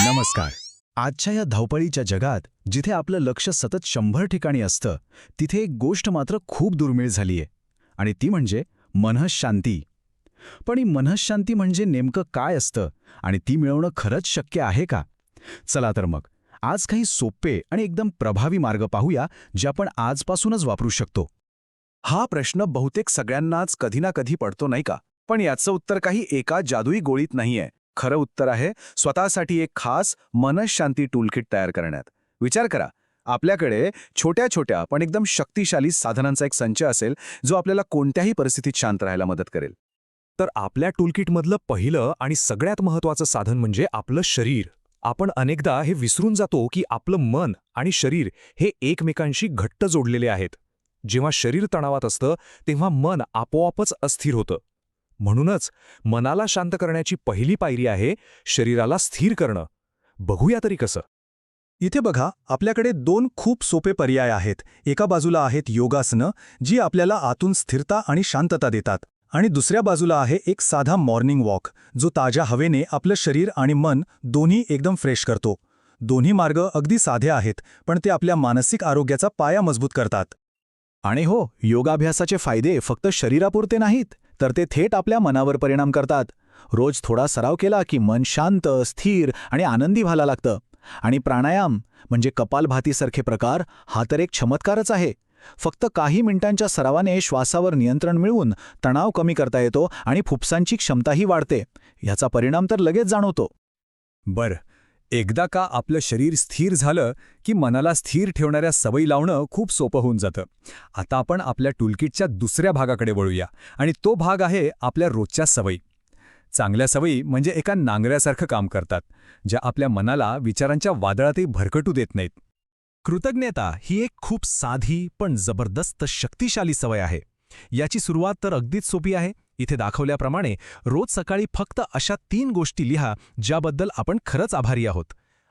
नमस्कार. आजच्या या धावपळीच्या जगात जिथे आपलं लक्ष सतत शंभर ठिकाणी असतं तिथे एक गोष्ट मात्र खूप दुर्मिळ झालीय आणि ती म्हणजे मनःशांती. पण ही मनःशांती म्हणजे नेमकं काय असतं आणि ती मिळवणं खरंच शक्य आहे का? चला तर मग आज काही सोपे आणि एकदम प्रभावी मार्ग पाहूया जे आपण आजपासूनच वापरू शकतो. हा प्रश्न बहुतेक सगळ्यांनाच कधी ना कधी पडतो नाही का? पण याचं उत्तर काही एका जादुई गोळीत नाहीये. खरं उत्तर आहे स्वतःसाठी एक खास मनशांती टूलकिट तयार करण्यात. विचार करा आपल्याकडे छोट्या छोट्या पण एकदम शक्तिशाली साधनांचा एक संच असेल जो आपल्याला कोणत्याही परिस्थितीत शांत राहायला मदत करेल. तर आपल्या टूलकिटमधलं पहिलं आणि सगळ्यात महत्वाचं साधन म्हणजे आपलं शरीर. आपण अनेकदा हे विसरून जातो की आपलं मन आणि शरीर हे एकमेकांशी घट्ट जोडलेले आहेत. जेव्हा शरीर तणावात असतं तेव्हा मन आपोआपच अस्थिर होतं. म्हणूनच मनाला शांत करण्याची पहिली पायरी आहे शरीराला स्थिर करणं. बघूया तरी कसं. इथे बघा आपल्याकडे दोन खूप सोपे पर्याय आहेत. एका बाजूला आहेत योगासनं जी आपल्याला आतून स्थिरता आणि शांतता देतात. आणि दुसऱ्या बाजूला आहे एक साधा मॉर्निंग वॉक जो ताज्या हवेने आपलं शरीर आणि मन दोन्ही एकदम फ्रेश करतो. दोन्ही मार्ग अगदी साधे आहेत पण ते आपल्या मानसिक आरोग्याचा पाया मजबूत करतात. आणि हो योगाभ्यासाचे फायदे फक्त शरीरापुरते नाहीत. तर ते थेट आपल्या मनावर परिणाम करतात. रोज थोडा सराव केला की मन शांत स्थिर आणि आनंदी व्हायला लागतं. आणि प्राणायाम म्हणजे कपालभातीसारखे प्रकार हा तर एक चमत्कारच आहे. फक्त काही मिनिटांच्या सरावाने श्वासावर नियंत्रण मिळवून तणाव कमी करता येतो आणि फुफ्सांची क्षमताही वाढते. याचा परिणाम तर लगेच जाणवतो. बर. एकदा का आपलं शरीर स्थिर झालं की मनाला स्थिर ठेवणाऱ्या सवयी लावणं खूप सोपं होऊन जातं. आता आपण आपल्या टूलकिटच्या दुसऱ्या भागाकडे वळूया आणि तो भाग आहे आपल्या रोजच्या सवयी. चांगल्या सवयी म्हणजे एका नांगऱ्यासारखं काम करतात ज्या आपल्या मनाला विचारांच्या वादळातही भरकटू देत नाहीत. कृतज्ञता ही एक खूप साधी पण जबरदस्त शक्तिशाली सवय आहे. याची सुरुवात तर अगदीच सोपी आहे इथे दाखवल्याप्रमाणे रोज सकाळी फक्त अशा तीन गोष्टी लिहा ज्याबद्दल आपण खरंच आभारी आहोत.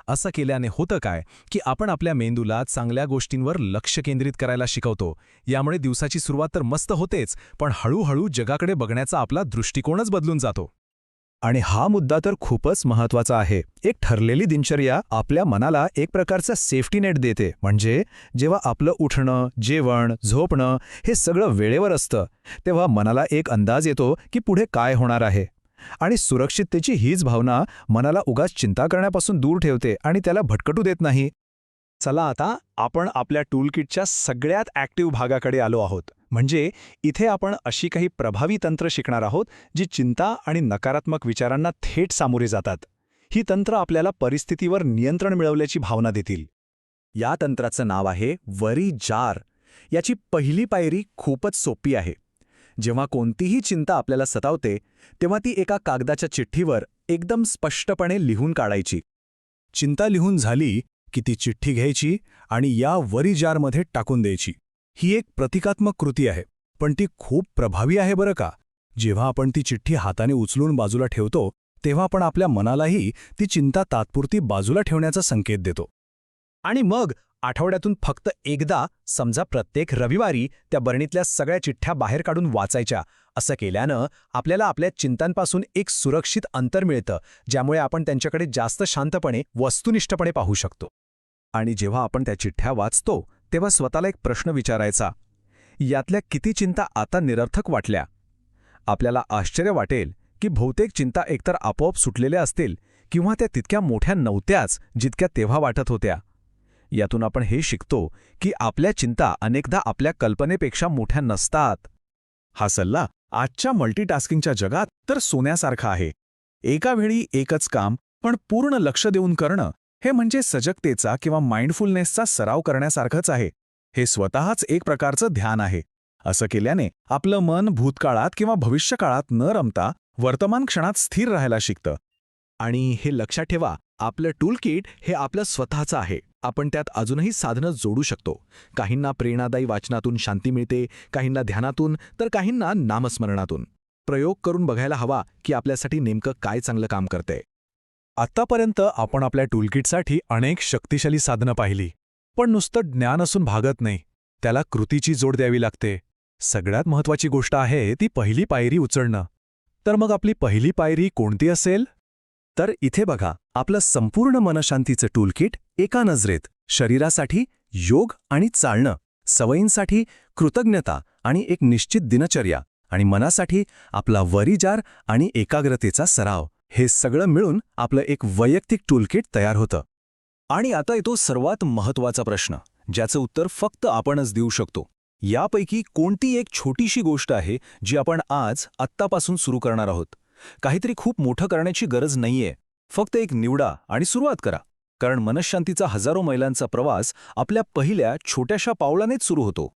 असं केल्याने होतं काय की आपण आपल्या मेंदूला चांगल्या गोष्टींवर लक्ष केंद्रित करायला शिकवतो. यामुळे दिवसाची सुरुवात तर मस्त होतेच पण हळूहळू जगाकडे बघण्याचा आपला दृष्टिकोनच बदलून जातो. आणि हा मुद्दा तर खूपच महत्त्वाचा आहे. एक ठरलेली दिनचर्या आपल्या मनाला एक प्रकारचा सेफ्टी नेट देते. म्हणजे जेव्हा आपलं उठणं जेवण झोपणं हे सगळं वेळेवर असतं तेव्हा मनाला एक अंदाज येतो की पुढे काय होणार आहे. आणि सुरक्षिततेची हीच भावना मनाला उगाच चिंता करण्यापासून दूर ठेवते आणि त्याला भटकटू देत नाही. चला आता आपण आपल्या टूलकिटच्या सगळ्यात ॲक्टिव्ह भागाकडे आलो आहोत. म्हणजे इथे आपण अशी काही प्रभावी तंत्र शिकणार आहोत जी चिंता आणि नकारात्मक विचारांना थेट सामोरे जातात. ही तंत्र आपल्याला परिस्थितीवर नियंत्रण मिळवल्याची भावना देतील. या तंत्राचं नाव आहे वरी जार. याची पहिली पायरी खूपच सोपी आहे. जेव्हा कोणतीही चिंता आपल्याला सतावते तेव्हा ती एका कागदाच्या चिठ्ठीवर एकदम स्पष्टपणे लिहून काढायची. चिंता लिहून झाली की ती चिठ्ठी घ्यायची आणि या वरी जारमध्ये टाकून द्यायची. ही एक प्रतिकात्मक कृती आहे. पण ती खूप प्रभावी आहे बरं का? जेव्हा आपण ती चिठ्ठी हाताने उचलून बाजूला ठेवतो तेव्हा आपण आपल्या मनालाही ती चिंता तात्पुरती बाजूला ठेवण्याचा संकेत देतो. आणि मग आठवड्यातून फक्त एकदा समजा प्रत्येक रविवारी त्या बरणीतल्या सगळ्या चिठ्ठ्या बाहेर काढून वाचायच्या. असं केल्यानं आपल्याला आपल्या चिंतांपासून एक सुरक्षित अंतर मिळतं ज्यामुळे आपण त्यांच्याकडे जास्त शांतपणे वस्तुनिष्ठपणे पाहू शकतो. आणि जेव्हा आपण त्या चिठ्ठ्या वाचतो तेव्हा स्वतःला एक प्रश्न विचारायचा. यातल्या किती चिंता आता निरर्थक वाटल्या? आपल्याला आश्चर्य वाटेल की बहुतेक चिंता एकतर आपोआप सुटलेल्या असतील किंवा त्या तितक्या मोठ्या नव्हत्याच जितक्या तेव्हा वाटत होत्या. यातून आपण हे शिकतो की आपल्या चिंता अनेकदा आपल्या कल्पनेपेक्षा मोठ्या नसतात. हा सल्ला आजच्या मल्टीटास्किंगच्या जगात तर सोन्यासारखा आहे. एका वेळी एकच काम पण पूर्ण लक्ष देऊन करणं हे म्हणजे सजगतेचा किंवा माइंडफुलनेसचा सराव करण्यासारखंच आहे. हे स्वतःच एक प्रकारचं ध्यान आहे. असं केल्याने आपलं मन भूतकाळात किंवा भविष्यकाळात न रमता वर्तमान क्षणात स्थिर राहायला शिकतं. आणि हे लक्षात ठेवा आपलं टूलकिट हे आपलं स्वतःचं आहे. आपण त्यात अजूनही साधनं जोडू शकतो. काहींना प्रेरणादायी वाचनातून शांती मिळते काहींना ध्यानातून तर काहींना नामस्मरणातून. प्रयोग करून बघायला हवा की आपल्यासाठी नेमकं काय चांगलं काम करतंय. आत्तापर्यंत आपण आपल्या टूलकिटसाठी अनेक शक्तिशाली साधनं पाहिली पण नुसतं ज्ञान असून भागत नाही. त्याला कृतीची जोड द्यावी लागते. सगळ्यात महत्वाची गोष्ट आहे ती पहिली पायरी उचलणं. तर मग आपली पहिली पायरी कोणती असेल? तर इथे बघा आपलं संपूर्ण मनशांतीचं टूलकिट एका नजरेत शरीरासाठी योग आणि चालणं सवयींसाठी कृतज्ञता आणि एक निश्चित दिनचर्या आणि मनासाठी आपला वरिजार आणि एकाग्रतेचा सराव. हे सगळं मिळून आपलं एक वैयक्तिक टूलकिट तयार होतं. आणि आता येतो सर्वात महत्त्वाचा प्रश्न ज्याचं उत्तर फक्त आपणच देऊ शकतो. यापैकी कोणती एक छोटीशी गोष्ट आहे जी आपण आज आत्तापासून सुरू करणार आहोत? काहीतरी खूप मोठं करण्याची गरज नाहीये. फक्त एक निवडा आणि सुरुवात करा. कारण मनशांतीचा हजारो मैलांचा प्रवास आपल्या पहिल्या छोट्याशा पावलानेच सुरू होतो.